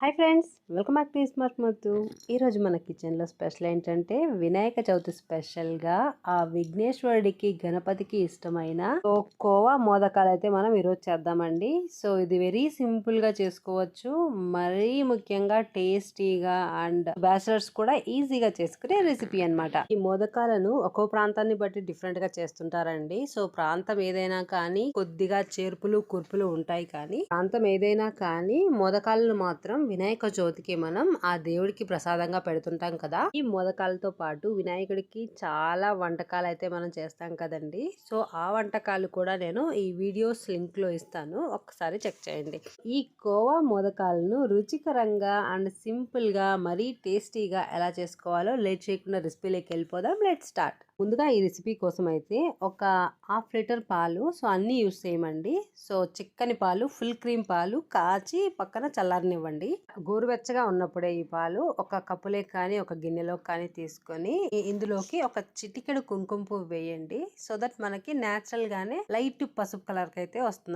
Hi friends welcome back to smart మొత్తు ఈరోజు మన కిచెన్లో స్పెషల్ ఏంటంటే వినాయక చవితి స్పెషల్గా ఆ విఘ్నేశ్వరుడికి గణపతికి ఇష్టమైన సో కోవా మోదకాలు అయితే మనం ఈరోజు చేద్దామండి. సో ఇది వెరీ సింపుల్గా చేసుకోవచ్చు. మరీ ముఖ్యంగా టేస్టీగా అండ్ బ్యాచిలర్స్ కూడా ఈజీగా చేసుకునే రెసిపీ అన్నమాట. ఈ మోదకాలను ఒక్కో ప్రాంతాన్ని బట్టి డిఫరెంట్గా చేస్తుంటారండి. సో ప్రాంతం ఏదైనా కానీ కొద్దిగా చేర్పులు కుర్పులు ఉంటాయి కానీ ప్రాంతం ఏదైనా కానీ మోదకాలను మాత్రం వినాయక చవితికి మనం ఆ దేవుడికి ప్రసాదంగా పెడుతుంటాం కదా. ఈ మోదకాలతో పాటు వినాయకుడికి చాలా వంటకాలు అయితే మనం చేస్తాం కదండి. సో ఆ వంటకాలు కూడా నేను ఈ వీడియోస్ లింక్లో ఇస్తాను. ఒకసారి చెక్ చేయండి. ఈ కోవా మోదకాలను రుచికరంగా అండ్ సింపుల్గా మరీ టేస్టీగా ఎలా చేసుకోవాలో లేట్ చేయకుండా రెసిపీలోకి వెళ్ళిపోదాం. Let start. ముందుగా ఈ రెసిపీ కోసం అయితే ఒక హాఫ్ లీటర్ పాలు సో అన్నీ యూస్ చేయమండి. సో చిక్కని పాలు ఫుల్ క్రీమ్ పాలు కాచి పక్కన చల్లారనివ్వండి. గోరువెచ్చగా ఉన్నప్పుడే ఈ పాలు ఒక కప్పులే కానీ ఒక గిన్నెలో కానీ తీసుకొని ఇందులోకి ఒక చిటికెడు కుంకుమ పువ్వు వేయండి. సో దట్ మనకి న్యాచురల్ గానే లైట్ పసుపు కలర్కి అయితే వస్తుంది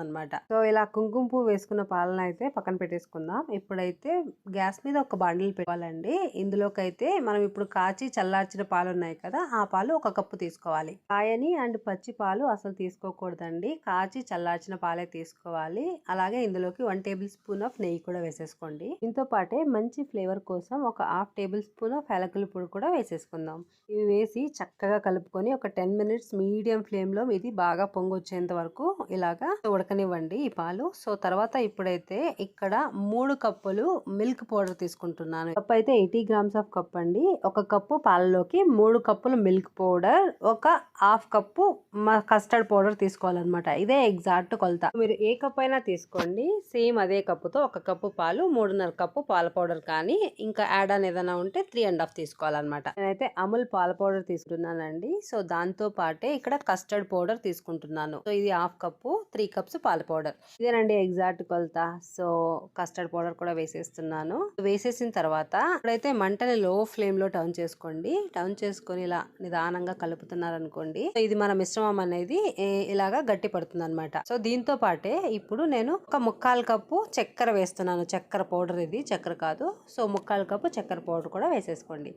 సో ఇలా కుంకుమ పువ్వు వేసుకున్న పాలన అయితే పక్కన పెట్టేసుకుందాం. ఇప్పుడైతే గ్యాస్ మీద ఒక బండిల్ పెట్టుకోవాలండి ఇందులోకి అయితే మనం ఇప్పుడు కాచి చల్లార్చిన పాలు ఉన్నాయి కదా ఆ పాలు ఒక కప్పు తీసుకోవాలి. కాయని అండ్ పచ్చి పాలు అసలు తీసుకోకూడదండి. కాచి చల్లార్చిన పాలే తీసుకోవాలి. అలాగే ఇందులోకి వన్ టేబుల్ స్పూన్ ఆఫ్ నెయ్యి కూడా వేసేసుకోండి. దీంతో పాటే మంచి ఫ్లేవర్ కోసం ఒక హాఫ్ టేబుల్ స్పూన్ ఆఫ్ యాలకుల పొడి కూడా వేసేసుకుందాం. ఇవి వేసి చక్కగా కలుపుకొని ఒక టెన్ మినిట్స్ మీడియం ఫ్లేమ్లో ఇది బాగా పొంగొచ్చేంత వరకు ఇలాగా ఉడకనివ్వండి ఈ పాలు. సో తర్వాత ఇప్పుడైతే ఇక్కడ మూడు కప్పులు మిల్క్ పౌడర్ తీసుకుంటున్నాను. కప్ అయితే ఎయిటీ గ్రామ్స్ ఆఫ్ కప్ అండి. ఒక కప్పు పాలలోకి మూడు కప్పులు మిల్క్ పౌడర్ ఒక హాఫ్ కప్పు కస్టర్డ్ పౌడర్ తీసుకోవాలన్నమాట. ఇదే ఎగ్జాక్ట్ కొలత. మీరు ఏ కప్ అయినా తీసుకోండి. సేమ్ అదే కప్పుతో ఒక కప్పు పాలు మూడున్నర కప్పు పాల పౌడర్ కానీ ఇంకా యాడ్ అని ఏదైనా ఉంటే త్రీ అండ్ హాఫ్ తీసుకోవాలన్నమాట. నేనైతే అమూల్ పాల పౌడర్ తీసుకుంటున్నానండి. సో దాంతో పాటే ఇక్కడ కస్టర్డ్ పౌడర్ తీసుకుంటున్నాను. సో ఇది హాఫ్ కప్పు త్రీ కప్స్ పాల పౌడర్. ఇదేనండి ఎగ్జాక్ట్ కొలత. సో కస్టర్డ్ పౌడర్ కూడా వేసేస్తున్నాను. వేసేసిన తర్వాత ఇప్పుడైతే మంటని లో ఫ్లేమ్లో టర్న్ చేసుకోండి. టర్న్ చేసుకొని ఇలా నిదానంగా కలుపుతున్నారు అనుకోండి ఇది మన మిశ్రమం అనేది ఇలాగా గట్టి పడుతుంది అనమాట సో దీంతో పాటే ఇప్పుడు నేను ఒక ముక్కాలు కప్పు చక్కెర వేస్తున్నాను. చక్కెర పౌడర్ ఇది చక్కెర కాదు. సో ముక్కాలు కప్పు చక్కెర పౌడర్ కూడా వేసేసుకోండి.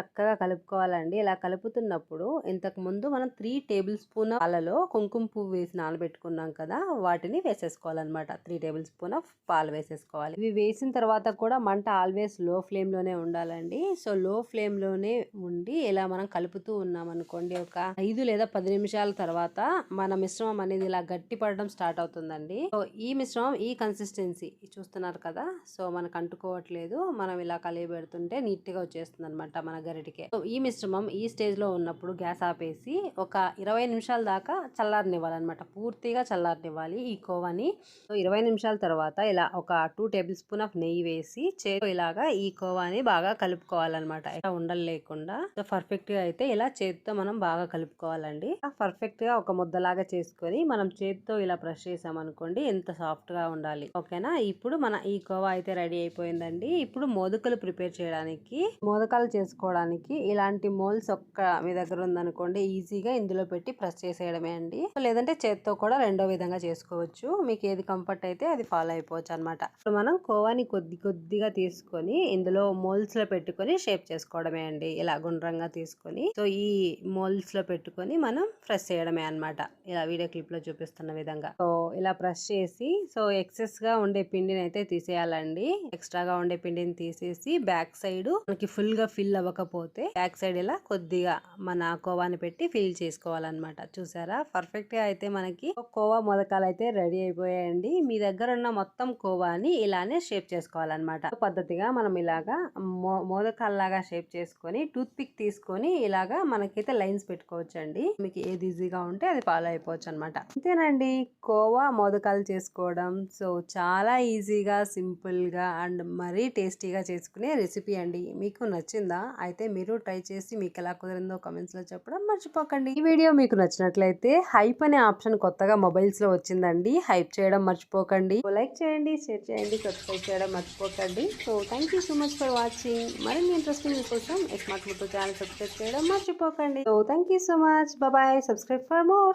చక్కగా కలుపుకోవాలండి. ఇలా కలుపుతున్నప్పుడు ఇంతకు ముందు మనం త్రీ టేబుల్ స్పూన్ పాలలో కుంకుమ పువ్వు వేసి నానబెట్టుకున్నాం కదా వాటిని వేసేసుకోవాలన్నమాట. త్రీ టేబుల్ స్పూన్ ఆఫ్ పాలు వేసేసుకోవాలి. ఇవి వేసిన తర్వాత కూడా మంట ఆల్వేస్లో ఫ్లేమ్లోనే ఉండాలండి. సో లో ఫ్లేమ్లోనే ఉండి ఇలా మనం కలుపుతూ ఉన్నాం అనుకోండి ఒక ఐదు లేదా పది నిమిషాల తర్వాత మన మిశ్రమం అనేది ఇలా గట్టి పడడం స్టార్ట్ అవుతుందండి. సో ఈ మిశ్రమం ఈ కన్సిస్టెన్సీ చూస్తున్నారు కదా? సో మనకు అంటుకోవట్లేదు. మనం ఇలా కలియబెడుతుంటే నీట్గా వచ్చేస్తుంది అనమాట మన గరిటికే. సో ఈ మిశ్రమం ఈ స్టేజ్లో ఉన్నప్పుడు గ్యాస్ ఆపేసి ఒక ఇరవై నిమిషాల దాకా చల్లారనివ్వాలన్నమాట. పూర్తిగా చల్లారనివ్వాలి ఈ కోవాని. సో ఇరవై నిమిషాల తర్వాత ఇలా ఒక టూ టేబుల్ స్పూన్ ఆఫ్ నెయ్యి వేసి చేతితో ఇలాగా ఈ కోవాని బాగా కలుపుకోవాలన్నమాట. ఇలా ఉండలు లేకుండా. సో పర్ఫెక్ట్గా అయితే ఇలా చేతితో మనం బాగా కలుపుకోవాలండి. పర్ఫెక్ట్గా ఒక ముద్దలాగా చేసుకొని మనం చేతితో ఇలా బ్రష్ చేసామనుకోండి ఎంత సాఫ్ట్గా ఉండాలి. ఓకేనా? ఇప్పుడు మన ఈ కోవా అయితే రెడీ అయిపోయిందండి. ఇప్పుడు మోదకలు ప్రిపేర్ చేయడానికి మోదకాలు చేసుకోవడానికి ఇలాంటి మోల్స్ ఒక్క మీ దగ్గర ఉందనుకోండి ఈజీగా ఇందులో పెట్టి ప్రెస్ చేసేయడమే అండి. లేదంటే చేత్తో కూడా రెండో విధంగా చేసుకోవచ్చు. మీకు ఏది కంఫర్ట్ అయితే అది ఫాలో అయిపోవచ్చు అనమాట ఇప్పుడు మనం కోవాని కొద్ది కొద్దిగా తీసుకొని ఇందులో మోల్స్లో పెట్టుకొని షేప్ చేసుకోవడమే అండి. ఇలా గుండ్రంగా తీసుకొని సో ఈ మోల్స్లో పెట్టుకొని మనం ప్రెస్ చేయడమే అన్నమాట. ఇలా వీడియో క్లిప్లో చూపిస్తున్న విధంగా. సో ఇలా ప్రెస్ చేసి సో ఎక్సెస్గా ఉండే పిండిని అయితే తీసేయాలండి. ఎక్స్ట్రాగా ఉండే పిండిని తీసేసి బ్యాక్ సైడ్ మనకి ఫుల్గా ఫిల్ అవ్వకపోతే బ్యాక్ సైడ్ ఇలా కొద్దిగా మన కోవాని పెట్టి ఫిల్ చేసుకోవాలన్నమాట. చూసారా? పర్ఫెక్ట్గా అయితే మనకి కోవా మొదకాలు అయితే రెడీ అయిపోయాయండి. మీ దగ్గర ఉన్న మొత్తం కోవాని ఇలానే షేప్ చేసుకోవాలన్నమాట. పద్ధతిగా మనం ఇలాగా మో- మోదకాల్లాగా షేప్ చేసుకొని టూత్ పిక్ తీసుకొని ఇలాగా మనకైతే లైన్స్ పెట్టుకోవచ్చు అండి మీకు ఏది ఈజీగా ఉంటే అది ఫాలో అయిపోవచ్చు అనమాట అంతేనండి. కోవా మోదకాలు చేసుకోవడం. సో చాలా ఈజీగా సింపుల్ గా అండ్ మరీ టేస్టీగా చేసుకునే రెసిపీ అండి. మీకు నచ్చిందా? అయితే మీరు ట్రై చేసి మీకు ఎలా కుదిరిందో కమెంట్స్లో చెప్పడం మర్చిపోకండి. ఈ వీడియో మీకు నచ్చినట్లయితే హైప్ అనే ఆప్షన్ కొత్తగా మొబైల్స్లో వచ్చిందండి. హైప్ చేయడం మర్చిపోకండి. లైక్ చేయండి షేర్ చేయండి సబ్స్క్రైబ్ చేయడం మర్చిపోకండి. So thank you so much for watching. మరిన్ని ఇంట్రెస్టింగ్ కోసం స్మార్ట్ ఫోటో ఛానల్ సబ్స్క్రైబ్ చేయడం మర్చిపోకండి. So thank you so much. Bye. Subscribe for more.